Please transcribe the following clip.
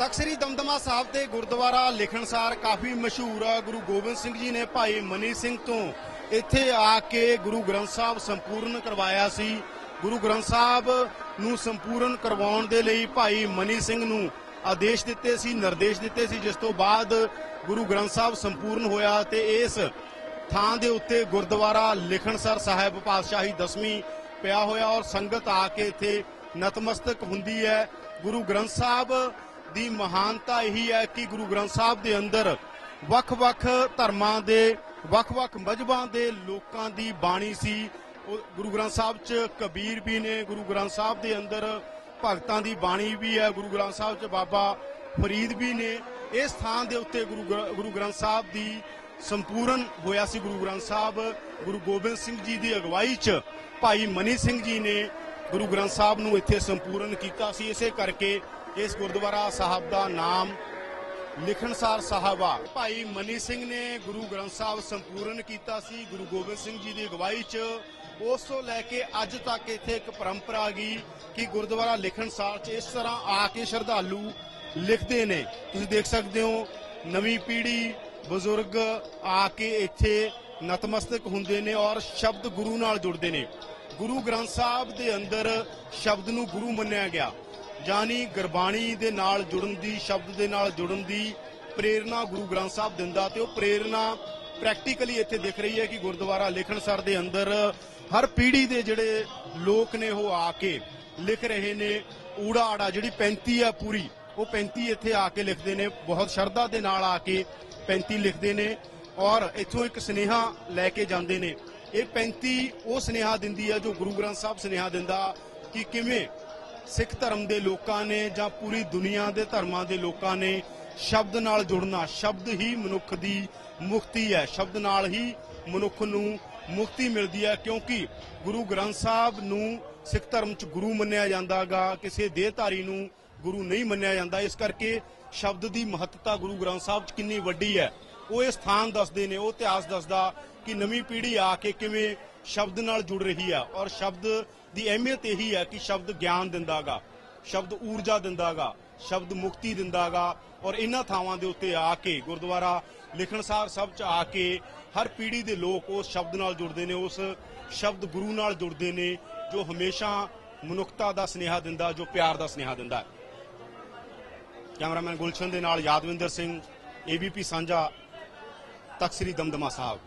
ਤਖਤ ਸ੍ਰੀ ਦਮਦਮਾ ਸਾਹਿਬ ਤੇ ਗੁਰਦੁਆਰਾ ਲਿਖਣਸਾਰ ਕਾਫੀ ਮਸ਼ਹੂਰ ਆ। ਗੁਰੂ ਗੋਬਿੰਦ ਸਿੰਘ ਜੀ ਨੇ ਭਾਈ ਮਨੀ ਸਿੰਘ ਤੋਂ ਇੱਥੇ ਆ ਕੇ ਗੁਰੂ ਗ੍ਰੰਥ ਸਾਹਿਬ ਸੰਪੂਰਨ ਕਰਵਾਇਆ ਸੀ। ਗੁਰੂ ਗ੍ਰੰਥ ਸਾਹਿਬ ਨੂੰ ਸੰਪੂਰਨ ਕਰਵਾਉਣ ਦੇ ਲਈ ਭਾਈ ਮਨੀ ਸਿੰਘ ਨੂੰ ਆਦੇਸ਼ ਦਿੱਤੇ ਸੀ, ਨਿਰਦੇਸ਼ ਦਿੱਤੇ ਸੀ, ਜਿਸ ਤੋਂ ਬਾਅਦ ਗੁਰੂ ਗ੍ਰੰਥ ਸਾਹਿਬ ਸੰਪੂਰਨ ਹੋਇਆ ਤੇ ਇਸ ਥਾਂ ਦੇ ਉੱਤੇ ਗੁਰਦੁਆਰਾ ਲਿਖਣਸਰ ਸਾਹਿਬ ਪਾਤਸ਼ਾਹੀ ਦਸਵੀਂ ਪਿਆ ਹੋਇਆ ਔਰ ਸੰਗਤ ਆ ਕੇ ਇੱਥੇ ਨਤਮਸਤਕ ਹੁੰਦੀ ਹੈ। ਗੁਰੂ ਗ੍ਰੰਥ ਸਾਹਿਬ ਦੀ ਮਹਾਨਤਾ ਇਹੀ ਹੈ ਕਿ ਗੁਰੂ ਗ੍ਰੰਥ ਸਾਹਿਬ ਦੇ ਅੰਦਰ ਵੱਖ-ਵੱਖ ਧਰਮਾਂ ਦੇ ਵੱਖ-ਵੱਖ ਮਜ਼ਹਬਾਂ ਦੇ ਲੋਕਾਂ ਦੀ ਬਾਣੀ ਸੀ। ਉਹ ਗੁਰੂ ਗ੍ਰੰਥ ਸਾਹਿਬ 'ਚ ਕਬੀਰ ਵੀ ਨੇ, ਗੁਰੂ ਗ੍ਰੰਥ ਸਾਹਿਬ ਦੇ ਅੰਦਰ ਭਗਤਾਂ ਦੀ ਬਾਣੀ ਵੀ ਹੈ, ਗੁਰੂ ਗ੍ਰੰਥ ਸਾਹਿਬ 'ਚ ਬਾਬਾ ਫਰੀਦ ਵੀ ਨੇ। ਇਸ ਥਾਂ ਦੇ ਉੱਤੇ ਗੁਰੂ ਗੁਰੂ ਗ੍ਰੰਥ ਸਾਹਿਬ ਦੀ ਸੰਪੂਰਨ ਹੋਇਆ ਸੀ ਗੁਰੂ ਗ੍ਰੰਥ ਸਾਹਿਬ। ਗੁਰੂ ਗੋਬਿੰਦ ਸਿੰਘ ਜੀ ਦੀ ਅਗਵਾਈ 'ਚ ਭਾਈ ਮਨੀ ਸਿੰਘ ਜੀ ਨੇ ਗੁਰੂ ਗ੍ਰੰਥ ਸਾਹਿਬ ਨੂੰ ਇੱਥੇ ਸੰਪੂਰਨ ਕੀਤਾ ਸੀ। ਇਸੇ ਕਰਕੇ ਇਸ ਗੁਰਦੁਆਰਾ ਸਾਹਿਬ ਦਾ ਨਾਮ ਲਿਖਣਸਾਰ ਸਾਹਿਬ ਭਾਈ ਮਨੀ ਸਿੰਘ ਨੇ ਗੁਰੂ ਗ੍ਰੰਥ ਸਾਹਿਬ ਸੰਪੂਰਨ ਕੀਤਾ ਸੀ। ਗੁਰੂ ਗੋਬਿੰਦ ਸਿੰਘ ਜੀ ਦੀ ਅਗਵਾਈ 'ਚ ਉਸ ਤੋਂ ਲੈ ਕੇ ਅੱਜ ਤੱਕ ਇੱਥੇ ਇੱਕ ਪਰੰਪਰਾ ਗਈ ਕਿ ਗੁਰਦੁਆਰਾ ਲਿਖਣਸਾਰ 'ਚ ਇਸ ਤਰ੍ਹਾਂ ਆ ਕੇ ਸ਼ਰਧਾਲੂ ਲਿਖਦੇ ਨੇ। ਤੁਸੀਂ ਦੇਖ ਸਕਦੇ ਹੋ, ਨਵੀਂ ਪੀੜ੍ਹੀ ਬਜ਼ੁਰਗ ਆ ਕੇ ਇੱਥੇ ਨਤਮਸਤਕ ਹੁੰਦੇ ਨੇ ਔਰ ਸ਼ਬਦ ਗੁਰੂ ਨਾਲ ਜੁੜਦੇ ਨੇ। ਗੁਰੂ ਗ੍ਰੰਥ ਸਾਹਿਬ ਦੇ ਅੰਦਰ ਸ਼ਬਦ ਨੂੰ ਗੁਰੂ ਮੰਨਿਆ ਗਿਆ। ਯਾਨੀ ਗੁਰਬਾਣੀ ਦੇ ਨਾਲ ਜੁੜਨ ਦੀ, ਸ਼ਬਦ ਦੇ ਨਾਲ ਜੁੜਨ ਦੀ ਪ੍ਰੇਰਣਾ ਗੁਰੂ ਗ੍ਰੰਥ ਸਾਹਿਬ ਦਿੰਦਾ ਤੇ ਉਹ ਪ੍ਰੇਰਣਾ ਪ੍ਰੈਕਟੀਕਲੀ ਇੱਥੇ ਦਿਖ ਰਹੀ ਹੈ ਕਿ ਗੁਰਦੁਆਰਾ ਲਿਖਣਸਰ ਦੇ ਅੰਦਰ ਹਰ ਪੀੜ੍ਹੀ ਦੇ ਜਿਹੜੇ ਲੋਕ ਨੇ ਉਹ ਆ ਕੇ ਲਿਖ ਰਹੇ ਨੇ। ਊੜਾ ਆੜਾ ਜਿਹੜੀ 35 ਆ ਪੂਰੀ, ਉਹ 35 ਇੱਥੇ ਆ ਕੇ ਲਿਖਦੇ ਨੇ। ਬਹੁਤ ਸ਼ਰਧਾ ਦੇ ਨਾਲ ਆ ਕੇ 35 ਲਿਖਦੇ ਨੇ ਔਰ ਇੱਥੋਂ ਇੱਕ ਸਨੇਹਾ ਲੈ ਕੇ ਜਾਂਦੇ ਨੇ। ਇਹ 35 ਉਹ ਸਨੇਹਾ ਦਿੰਦੀ ਹੈ ਜੋ ਗੁਰੂ ਗ੍ਰੰਥ ਸਾਹਿਬ ਸਨੇਹਾ ਦਿੰਦਾ ਕਿ ਕਿਵੇਂ ਸਿੱਖ ਧਰਮ ਦੇ ਲੋਕਾਂ ਨੇ ਜਾਂ ਪੂਰੀ ਦੁਨੀਆ ਦੇ ਧਰਮਾਂ ਦੇ ਲੋਕਾਂ ਨੇ ਸ਼ਬਦ ਨਾਲ ਜੁੜਨਾ, ਸ਼ਬਦ ਹੀ ਮਨੁੱਖ ਦੀ ਮੁਕਤੀ ਹੈ, ਸ਼ਬਦ ਨਾਲ ਹੀ ਮਨੁੱਖ ਨੂੰ ਮੁਕਤੀ ਮਿਲਦੀ ਹੈ ਕਿਉਂਕਿ ਗੁਰੂ ਗ੍ਰੰਥ ਸਾਹਿਬ ਨੂੰ ਸਿੱਖ ਧਰਮ 'ਚ ਗੁਰੂ ਮੰਨਿਆ ਜਾਂਦਾਗਾ, ਕਿਸੇ ਦੇਹਧਾਰੀ ਨੂੰ ਗੁਰੂ ਨਹੀਂ ਮੰਨਿਆ ਜਾਂਦਾ। ਇਸ ਕਰਕੇ ਸ਼ਬਦ ਦੀ ਮਹੱਤਤਾ ਗੁਰੂ ਗ੍ਰੰਥ ਸਾਹਿਬ 'ਚ ਕਿੰਨੀ ਵੱਡੀ ਹੈ। ਉਹ ਇਹ ਸਥਾਨ ਦੱਸਦੇ ਨੇ, ਉਹ ਇਤਿਹਾਸ ਦੱਸਦਾ ਕਿ ਨਵੀਂ ਪੀੜ੍ਹੀ ਆ ਕੇ ਕਿਵੇਂ ਸ਼ਬਦ ਨਾਲ ਜੁੜ ਰਹੀ ਆ। ਔਰ ਸ਼ਬਦ ਦੀ ਅਹਿਮੀਅਤ ਇਹੀ ਹੈ ਕਿ ਸ਼ਬਦ ਗਿਆਨ ਦਿੰਦਾਗਾ, ਸ਼ਬਦ ਊਰਜਾ ਦਿੰਦਾਗਾ, ਸ਼ਬਦ ਮੁਕਤੀ ਦਿੰਦਾਗਾ। ਔਰ ਇਹਨਾਂ ਥਾਵਾਂ ਦੇ ਉੱਤੇ ਆ ਕੇ ਗੁਰਦੁਆਰਾ ਲਿਖਣਸਾਰ ਸਾਹਿਬ ਚ ਆ ਕੇ ਹਰ ਪੀੜ੍ਹੀ ਦੇ ਲੋਕ ਉਸ ਸ਼ਬਦ ਨਾਲ ਜੁੜਦੇ ਨੇ, ਉਸ ਸ਼ਬਦ ਗੁਰੂ ਨਾਲ ਜੁੜਦੇ ਨੇ, ਜੋ ਹਮੇਸ਼ਾ ਮਨੁੱਖਤਾ ਦਾ ਸਨੇਹਾ ਦਿੰਦਾ, ਜੋ ਪਿਆਰ ਦਾ ਸਨੇਹਾ ਦਿੰਦਾ। ਕੈਮਰਾਮੈਨ ਗੁਲਸ਼ਨ ਦੇ ਨਾਲ ਯਾਦਵਿੰਦਰ ਸਿੰਘ ਏਬੀਪੀ ਸਾਂਝਾ, ਤਖਤ ਸ੍ਰੀ ਦਮਦਮਾ ਸਾਹਿਬ।